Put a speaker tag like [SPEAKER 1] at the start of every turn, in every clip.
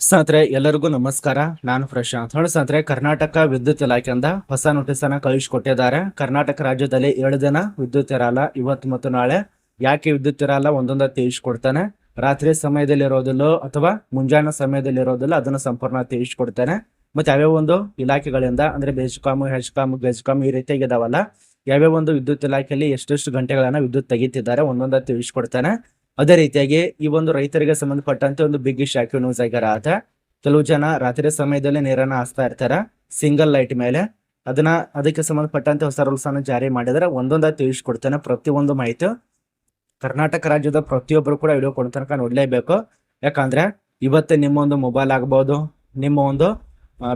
[SPEAKER 1] ಸ್ನೇಹಿತರೆ, ಎಲ್ಲರಿಗೂ ನಮಸ್ಕಾರ. ನಾನು ಪ್ರಶಾಂತ್. ಹೇಳಿ ಸ್ನೇಹಿತರೆ, ಕರ್ನಾಟಕ ವಿದ್ಯುತ್ ಇಲಾಖೆಯಿಂದ ಹೊಸ ನೋಟಿಸ್ ಅನ್ನ ಕಳಿಸಿಕೊಟ್ಟಿದ್ದಾರೆ ಕರ್ನಾಟಕ ರಾಜ್ಯದಲ್ಲಿ ಏಳು ದಿನ ವಿದ್ಯುತ್ ಇರಲ್ಲ. ಇವತ್ತು ಮತ್ತು ನಾಳೆ ಯಾಕೆ ವಿದ್ಯುತ್ ಇರಲ್ಲ ಒಂದೊಂದ ತಿಳಿಸ್ಕೊಡ್ತಾನೆ. ರಾತ್ರಿ ಸಮಯದಲ್ಲಿ ಇರೋದಿಲ್ಲೋ ಅಥವಾ ಮುಂಜಾನೆ ಸಮಯದಲ್ಲಿ ಇರೋದಿಲ್ಲ ಅದನ್ನ ಸಂಪೂರ್ಣ ತಿಳಿಸ್ಕೊಡ್ತಾನೆ. ಮತ್ತೆ ಯಾವ್ಯಾವ ಒಂದು ಇಲಾಖೆಗಳಿಂದ, ಅಂದ್ರೆ ಬೇಸ್ಕಾಮ್ ಹೆಚ್ಕಾಮ್ ಗೆಜ್ಕಾಮ್ ಈ ರೀತಿಯಾಗಿ ಇದಾವಲ್ಲ, ಯಾವ್ಯಾವ ಒಂದು ವಿದ್ಯುತ್ ಇಲಾಖೆಯಲ್ಲಿ ಎಷ್ಟೆಷ್ಟು ಗಂಟೆಗಳನ್ನ ವಿದ್ಯುತ್ ತೆಗಿತಿದ್ದಾರೆ ಒಂದೊಂದ ತಿಳಿಸ್ಕೊಡ್ತಾನೆ. ಅದೇ ರೀತಿಯಾಗಿ ಈ ಒಂದು ರೈತರಿಗೆ ಸಂಬಂಧಪಟ್ಟಂತೆ ಒಂದು ಬಿಗ್ ಆಕ್ಯೂ ನ್ಯೂಸ್ ಆಗಿರತ್ತೆ ಕೆಲವು ಜನ ರಾತ್ರಿ ಸಮಯದಲ್ಲಿ ನೀರನ್ನ ಹಾಸ್ತಾ ಇರ್ತಾರ ಸಿಂಗಲ್ ಲೈಟ್ ಮೇಲೆ. ಅದನ್ನ, ಅದಕ್ಕೆ ಸಂಬಂಧಪಟ್ಟಂತೆ ಹೊಸ ರೂಲ್ಸ್ ಅನ್ನು ಜಾರಿ ಮಾಡಿದ್ರೆ. ಒಂದೊಂದ ತಿಳಿಸ್ಕೊಡ್ತಾನೆ ಪ್ರತಿಯೊಂದು ಮಾಹಿತಿ. ಕರ್ನಾಟಕ ರಾಜ್ಯದ ಪ್ರತಿಯೊಬ್ಬರು ಕೂಡ ವಿಡಿಯೋ ಕೊಡೋ ತನಕ ನೋಡ್ಲೇಬೇಕು. ಯಾಕಂದ್ರೆ ಇವತ್ತು ನಿಮ್ಮ ಒಂದು ಮೊಬೈಲ್ ಆಗ್ಬೋದು, ನಿಮ್ಮ ಒಂದು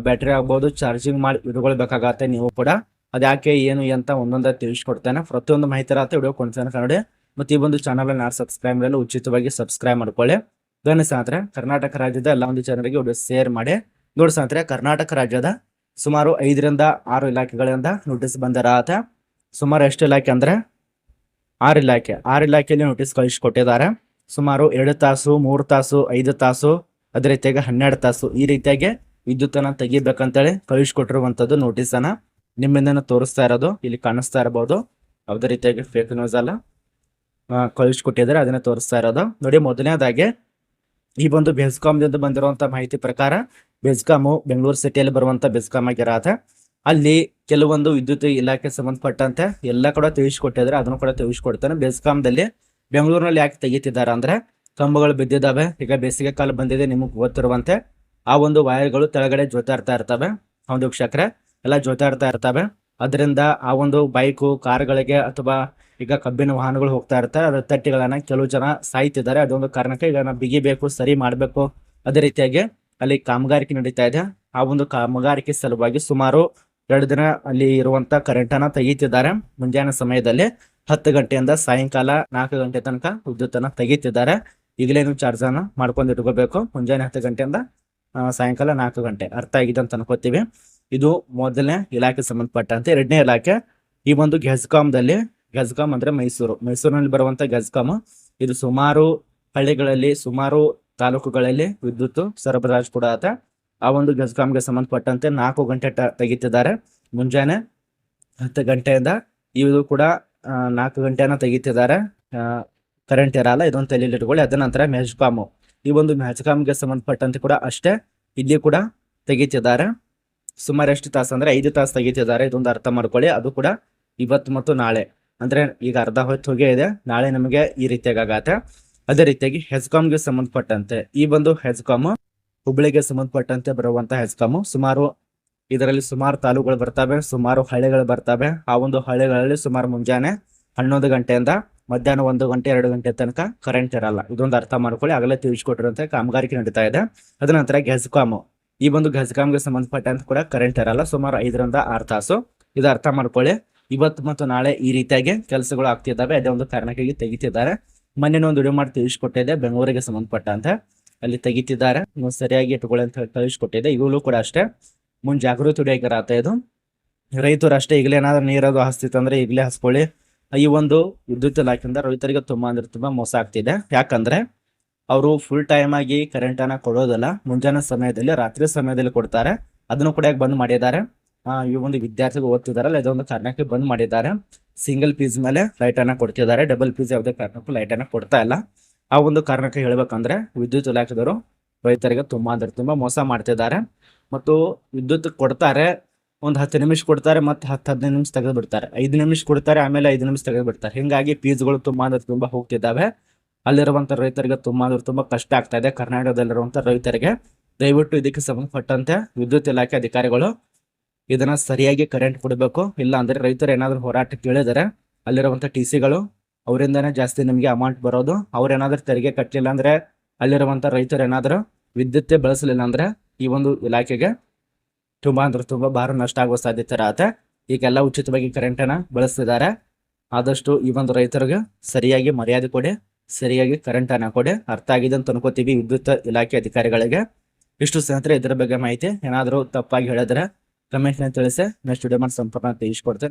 [SPEAKER 1] ಬ್ಯಾಟ್ರಿ ಆಗ್ಬೋದು ಚಾರ್ಜಿಂಗ್ ಮಾಡಿ ಇಟ್ಕೊಳ್ಬೇಕಾಗತ್ತೆ ನೀವು ಕೂಡ. ಅದ್ಯಾಕೆ, ಏನು ಅಂತ ಒಂದೊಂದ ತಿಳಿಸ್ಕೊಡ್ತಾನೆ. ಪ್ರತಿಯೊಂದು ಮಾಹಿತಿ ರಾತ್ರಿ ವಿಡಿಯೋ ಕೊಡ್ತಾನೆ ನೋಡಿ ಮತ್ತೆ ಈ ಒಂದು ಚಾನಲ್ ಯಾರು ಸಬ್ಸ್ಕ್ರೈಬ್ ಮಾಡಲು ಉಚಿತವಾಗಿ ಸಬ್ಸ್ಕ್ರೈಬ್ ಮಾಡ್ಕೊಳ್ಳಿ. ಗಮನ ಸಾಂದ್ರೆ ಕರ್ನಾಟಕ ರಾಜ್ಯದ ಎಲ್ಲ ಒಂದು ಜನರಿಗೆ ಒಂದು ಶೇರ್ ಮಾಡಿ. ನೋಡಿ ಸಾಂದ್ರೆ ಕರ್ನಾಟಕ ರಾಜ್ಯದ ಸುಮಾರು ಐದರಿಂದ ಆರು ಇಲಾಖೆಗಳಿಂದ ನೋಟಿಸ್ ಬಂದಿರತ್ತೆ ಸುಮಾರು ಎಷ್ಟು ಇಲಾಖೆ ಅಂದ್ರೆ? ಆರು ಇಲಾಖೆ. ಆರು ಇಲಾಖೆಯಲ್ಲಿ ನೋಟಿಸ್ ಕಳಿಸ್ಕೊಟ್ಟಿದ್ದಾರೆ ಸುಮಾರು ಎರಡು ತಾಸು, ಮೂರು ತಾಸು, ಐದು ತಾಸು, ಅದೇ ರೀತಿಯಾಗಿ ಹನ್ನೆರಡು ತಾಸು ಈ ರೀತಿಯಾಗಿ ವಿದ್ಯುತ್ತನ್ನು ತೆಗಿಬೇಕಂತೇಳಿ ಕಳಿಸ್ಕೊಟ್ಟಿರುವಂಥದ್ದು ನೋಟಿಸನ್ನು ನಿಮ್ಮಿಂದ ತೋರಿಸ್ತಾ ಇರೋದು, ಇಲ್ಲಿ ಕಾಣಿಸ್ತಾ ಇರಬಹುದು. ಯಾವುದೇ ರೀತಿಯಾಗಿ ಫೇಕ್ ನ್ಯೂಸ್ ಅಲ್ಲ. ಕಳಿಸ್ಕೊಟ್ಟಿದ್ದಾರೆ ಅದನ್ನ ತೋರಿಸ್ತಾ ಇರೋದು. ನೋಡಿ, ಮೊದಲನೇದಾಗಿ ಈ ಒಂದು ಬೆಸ್ಕಾಮ್ದಿಂದ ಬಂದಿರುವಂತ ಮಾಹಿತಿ ಪ್ರಕಾರ ಬೆಸ್ಕಾಮು ಬೆಂಗಳೂರು ಸಿಟಿಯಲ್ಲಿ ಬರುವಂತ ಬೆಸ್ಕಾಮ್ ಆಗಿರತ್ತೆ. ಅಲ್ಲಿ ಕೆಲವೊಂದು ವಿದ್ಯುತ್ ಇಲಾಖೆ ಸಂಬಂಧಪಟ್ಟಂತೆ ಎಲ್ಲ ಕೂಡ ತಿಳಿಸ್ಕೊಟ್ಟಿದ್ದಾರೆ. ಅದನ್ನು ಕೂಡ ತಿಳಿಸ್ಕೊಡ್ತಾನೆ. ಬೆಸ್ಕಾಮ್ದಲ್ಲಿ ಬೆಂಗಳೂರಿನಲ್ಲಿ ಯಾಕೆ ತೆಗಿತಿದ್ದಾರೆ ಅಂದ್ರೆ ಕಂಬಗಳು ಬಿದ್ದಿದ್ದಾವೆ. ಈಗ ಬೇಸಿಗೆ ಕಾಲ ಬಂದಿದೆ, ನಿಮಗೆ ಗೊತ್ತಿರುವಂತೆ. ಆ ಒಂದು ವೈರ್ಗಳು ತೆಳಗಡೆ ಜೋತಾಡ್ತಾ ಇರ್ತವೆ. ಒಂದು ವೀಕ್ಷಕರೇ, ಎಲ್ಲ ಜೋತಾಡ್ತಾ ಇರ್ತವೆ. ಅದರಿಂದ ಆ ಒಂದು ಬೈಕು, ಕಾರ್ಗಳಿಗೆ ಅಥವಾ ಈಗ ಕಬ್ಬಿನ ವಾಹನಗಳು ಹೋಗ್ತಾ ಇರ್ತಾರೆ ಅದರ ತಟ್ಟಿಗಳನ್ನ ಕೆಲವು ಜನ ಸಾಯ್ತಿದ್ದಾರೆ. ಅದೊಂದು ಕಾರಣಕ್ಕೆ ಈಗ ಬಿಗಿಬೇಕು ಸರಿ ಮಾಡಬೇಕು. ಅದೇ ರೀತಿಯಾಗಿ ಅಲ್ಲಿ ಕಾಮಗಾರಿಕೆ ನಡೀತಾ ಇದೆ. ಆ ಒಂದು ಕಾಮಗಾರಿಕೆ ಸಲುವಾಗಿ ಸುಮಾರು ಎರಡು ದಿನ ಅಲ್ಲಿ ಇರುವಂತ ಕರೆಂಟ್ ಅನ್ನ ತೆಗೀತಿದ್ದಾರೆ. ಮುಂಜಾನೆ ಸಮಯದಲ್ಲಿ ಹತ್ತು ಗಂಟೆಯಿಂದ ಸಾಯಂಕಾಲ ನಾಲ್ಕು ಗಂಟೆ ತನಕ ವಿದ್ಯುತ್ ಅನ್ನ ತೆಗೀತಿದ್ದಾರೆ. ಈಗಲೇ ನೀವು ಚಾರ್ಜ್ ಅನ್ನ ಮಾಡ್ಕೊಂಡು ಇಟ್ಕೋಬೇಕು. ಮುಂಜಾನೆ ಹತ್ತು ಗಂಟೆಯಿಂದ ಸಾಯಂಕಾಲ ನಾಲ್ಕು ಗಂಟೆ. ಅರ್ಥ ಆಗಿದೆ ಅಂತ ಅನ್ಕೋತೀವಿ. ಇದು ಮೊದಲನೇ ಇಲಾಖೆ ಸಂಬಂಧಪಟ್ಟಂತೆ. ಎರಡನೇ ಇಲಾಖೆ ಈ ಒಂದು ಗೆಜ್ಕಾಮ್ದಲ್ಲಿ ಗೆಜ್ಕಾಮ್ ಅಂದ್ರೆ ಮೈಸೂರು. ಮೈಸೂರಿನಲ್ಲಿ ಬರುವಂತ ಗಜ್ಕಾಮ್ ಇದು ಸುಮಾರು ಹಳ್ಳಿಗಳಲ್ಲಿ, ಸುಮಾರು ತಾಲೂಕುಗಳಲ್ಲಿ ವಿದ್ಯುತ್ ಸರಬರಾಜು ಕೂಡ ಆತ ಆ ಒಂದು ಗಜ್ಕಾಮ್ಗೆ ಸಂಬಂಧಪಟ್ಟಂತೆ ನಾಲ್ಕು ಗಂಟೆ ತೆಗಿತಿದ್ದಾರೆ. ಮುಂಜಾನೆ ಹತ್ತು ಗಂಟೆಯಿಂದ ಇದು ಕೂಡ ನಾಲ್ಕು ಗಂಟೆನ ತೆಗಿತಿದ್ದಾರೆ. ಕರೆಂಟ್ ಇರಲ್ಲ, ಇದೊಂದು ತಲೆಯಲ್ಲಿ ಇಟ್ಕೊಳ್ಳಿ. ಅದ ನಂತರ ಮೆಜ್ಕಾಮು ಈ ಒಂದು ಮೆಜ್ಕಾಮ್ಗೆ ಸಂಬಂಧಪಟ್ಟಂತೆ ಕೂಡ ಅಷ್ಟೇ ಇಲ್ಲಿ ಕೂಡ ತೆಗಿತಿದ್ದಾರೆ. ಸುಮಾರು ಎಷ್ಟು ತಾಸು ಅಂದ್ರೆ ಐದು ತಾಸು ತೆಗಿತಿದ್ದಾರೆ. ಇದೊಂದು ಅರ್ಥ ಮಾಡ್ಕೊಳ್ಳಿ. ಅದು ಕೂಡ ಇವತ್ತು ಮತ್ತು ನಾಳೆ. ಅಂದ್ರೆ ಈಗ ಅರ್ಧ ಹೊತ್ತು ಹೋಗೇ ಇದೆ. ನಾಳೆ ನಮಗೆ ಈ ರೀತಿಯಾಗಿ ಆಗತ್ತೆ ಅದೇ ರೀತಿಯಾಗಿ ಹೆಸ್ಕಾಮ್ಗೆ ಸಂಬಂಧಪಟ್ಟಂತೆ ಈ ಬಂದು ಹೆಸ್ಕಾಮ್ ಹುಬ್ಬಳ್ಳಿಗೆ ಸಂಬಂಧಪಟ್ಟಂತೆ ಬರುವಂತಹ ಹೆಸ್ಕಾಮ್ ಸುಮಾರು ಇದರಲ್ಲಿ ಸುಮಾರು ತಾಲೂಕುಗಳು ಬರ್ತವೆ, ಸುಮಾರು ಹಳ್ಳಿಗಳು ಬರ್ತವೆ. ಆ ಒಂದು ಹಳ್ಳಿಗಳಲ್ಲಿ ಸುಮಾರು ಮುಂಜಾನೆ ಹನ್ನೊಂದು ಗಂಟೆಯಿಂದ ಮಧ್ಯಾಹ್ನ ಒಂದು ಗಂಟೆ, ಎರಡು ಗಂಟೆ ತನಕ ಕರೆಂಟ್ ಇರಲ್ಲ. ಇದೊಂದು ಅರ್ಥ ಮಾಡ್ಕೊಳ್ಳಿ, ಆಗಲೇ ತಿಳಿಸ್ಕೊಟ್ಟಿರುವಂತಹ ಕಾಮಗಾರಿಕೆ ನಡೀತಾ ಇದೆ. ಅದ ನಂತರ ಗೆಸ್ಕಾಮ್ ಈ ಒಂದು ಗೆಸ್ಕಾಮ್ಗೆ ಸಂಬಂಧಪಟ್ಟಂತೆ ಕೂಡ ಕರೆಂಟ್ ಇರಲ್ಲ, ಸುಮಾರು ಐದರಿಂದ ಆರು ತಾಸು. ಇದು ಅರ್ಥ ಮಾಡ್ಕೊಳ್ಳಿ. ಇವತ್ತು ಮತ್ತು ನಾಳೆ ಈ ರೀತಿಯಾಗಿ ಕೆಲಸಗಳು ಆಗ್ತಿದ್ದಾವೆ ಅದೇ ಒಂದು ಕಾರಣಕ್ಕಾಗಿ ತೆಗಿತಿದ್ದಾರೆ. ಮೊನ್ನೆ ಒಂದು ವಿಡಿಯೋ ಮಾಡಿ ತಿಳಿಸ್ಕೊಟ್ಟಿದೆ ಬೆಂಗಳೂರಿಗೆ ಸಂಬಂಧಪಟ್ಟಂತೆ ಅಲ್ಲಿ ತೆಗಿತಿದ್ದಾರೆ. ಸರಿಯಾಗಿ ಇಟ್ಕೊಳ್ಳಿ ಅಂತ ಹೇಳಿ ತಿಳಿಸ್ಕೊಟ್ಟಿದ್ದೆ ಈಗಲೂ ಕೂಡ ಅಷ್ಟೇ. ಮುಂದೆ ಜಾಗೃತಿ ಇದು. ರೈತರು ಅಷ್ಟೇ, ಈಗಲೇ ಏನಾದ್ರು ನೀರದು ಹಸ್ತಿತ್ತಂದ್ರೆ ಈಗಲೇ ಹಸ್ಕೊಳ್ಳಿ. ಈ ಒಂದು ವಿದ್ಯುತ್ ಇಲಾಖೆಯಿಂದ ರೈತರಿಗೆ ತುಂಬಾ ಅಂದ್ರೆ ತುಂಬಾ ಮೋಸ ಆಗ್ತಿದೆ ಯಾಕಂದ್ರೆ ಅವರು ಫುಲ್ ಟೈಮ್ ಆಗಿ ಕರೆಂಟನ್ನು ಕೊಡೋದಲ್ಲ. ಮುಂಜಾನೆ ಸಮಯದಲ್ಲಿ, ರಾತ್ರಿ ಸಮಯದಲ್ಲಿ ಕೊಡ್ತಾರೆ. ಅದನ್ನು ಕೂಡ ಬಂದ್ ಮಾಡಿದ್ದಾರೆ? ಈ ಒಂದು ವಿದ್ಯಾರ್ಥಿಗಳು ಓದ್ತಿದಾರಲ್ಲ, ಇದೊಂದು ಕಾರಣಕ್ಕೆ ಬಂದ್ ಮಾಡಿದ್ದಾರೆ. ಸಿಂಗಲ್ ಪೀಸ್ ಮೇಲೆ ಲೈಟ್ ಅನ್ನ ಕೊಡ್ತಿದ್ದಾರೆ. ಡಬಲ್ ಪೀಸ್ ಯಾವುದೇ ಕಾರಣಕ್ಕೂ ಲೈಟ್ ಅನ್ನ ಕೊಡ್ತಾ ಇಲ್ಲ. ಆ ಒಂದು ಕಾರಣಕ್ಕೆ ಹೇಳ್ಬೇಕಂದ್ರೆ ವಿದ್ಯುತ್ ಇಲಾಖೆದವರು ರೈತರಿಗೆ ತುಂಬಾ ಅಂದ್ರೆ ತುಂಬಾ ಮೋಸ ಮಾಡ್ತಿದ್ದಾರೆ. ಮತ್ತು ವಿದ್ಯುತ್ ಕೊಡ್ತಾರೆ, ಒಂದು ಹತ್ತು ನಿಮಿಷ ಕೊಡ್ತಾರೆ, ಮತ್ತೆ ಹತ್ತು ಹದಿನೈದು ನಿಮಿಷ ತೆಗೆದು ಬಿಡ್ತಾರೆ ಐದು ನಿಮಿಷ ಕೊಡ್ತಾರೆ, ಆಮೇಲೆ ಐದು ನಿಮಿಷ ತೆಗೆದು ಬಿಡ್ತಾರೆ ಹಿಂಗಾಗಿ ಪೀಸ್ಗಳು ತುಂಬಾ ಅಂದ್ರೆ ತುಂಬಾ ಹೋಗ್ತಿದ್ದಾವೆ. ಅಲ್ಲಿರುವಂತ ರೈತರಿಗೆ ತುಂಬಾ ಅಂದ್ರೆ ತುಂಬಾ ಕಷ್ಟ ಆಗ್ತಾ ಇದೆ. ಕರ್ನಾಟಕದಲ್ಲಿರುವಂತ ರೈತರಿಗೆ ದಯವಿಟ್ಟು ಇದಕ್ಕೆ ಸಂಬಂಧಪಟ್ಟಂತೆ ವಿದ್ಯುತ್ ಇಲಾಖೆ ಅಧಿಕಾರಿಗಳು ಇದನ್ನ ಸರಿಯಾಗಿ ಕರೆಂಟ್ ಕೊಡಬೇಕು. ಇಲ್ಲ ಅಂದ್ರೆ ರೈತರು ಏನಾದರೂ ಹೋರಾಟ ಕೇಳಿದರೆ ಅಲ್ಲಿರುವಂತ ಟಿ ಸಿಗಳು ಅವರಿಂದನೇ ಜಾಸ್ತಿ ನಿಮಗೆ ಅಮೌಂಟ್ ಬರೋದು. ಅವ್ರೇನಾದ್ರೂ ತೆರಿಗೆ ಕಟ್ಟಲಿಲ್ಲ ಅಂದ್ರೆ ಅಲ್ಲಿರುವಂತ ರೈತರು ಏನಾದರೂ ವಿದ್ಯುತ್ತೇ ಬಳಸಲಿಲ್ಲ ಅಂದ್ರೆ ಈ ಒಂದು ಇಲಾಖೆಗೆ ತುಂಬಾ ಅಂದ್ರೆ ತುಂಬಾ ಭಾರ ನಷ್ಟ ಆಗುವ ಸಾಧ್ಯತೆ ಇರತ್ತೆ. ಈಗೆಲ್ಲ ಉಚಿತವಾಗಿ ಕರೆಂಟ್ ಅನ್ನ ಬಳಸ್ತಿದ್ದಾರೆ. ಆದಷ್ಟು ಈ ಒಂದು ರೈತರಿಗೆ ಸರಿಯಾಗಿ ಮರ್ಯಾದೆ ಕೊಡಿ, ಸರಿಯಾಗಿ ಕರೆಂಟ್ ಅನ್ನ ಕೊಡಿ. ಅರ್ಥ ಆಗಿದೆ ಅಂತ ಅನ್ಕೋತೀವಿ ವಿದ್ಯುತ್ ಇಲಾಖೆ ಅಧಿಕಾರಿಗಳಿಗೆ. ಇಷ್ಟು ಸ್ನೇಹಿತರೆ, ಇದರ ಬಗ್ಗೆ ಮಾಹಿತಿ. ಏನಾದರೂ ತಪ್ಪಾಗಿ ಹೇಳಿದ್ರೆ ಕಮೆಂಟ್ ತಿಳಿಸಿ ನೆಕ್ಸ್ಟ್ ವಿಡಿಯೋ ಮಾಡಿ ಸಂಪೂರ್ಣ ತಿಳಿಸ್ಕೊಡ್ತೇನೆ.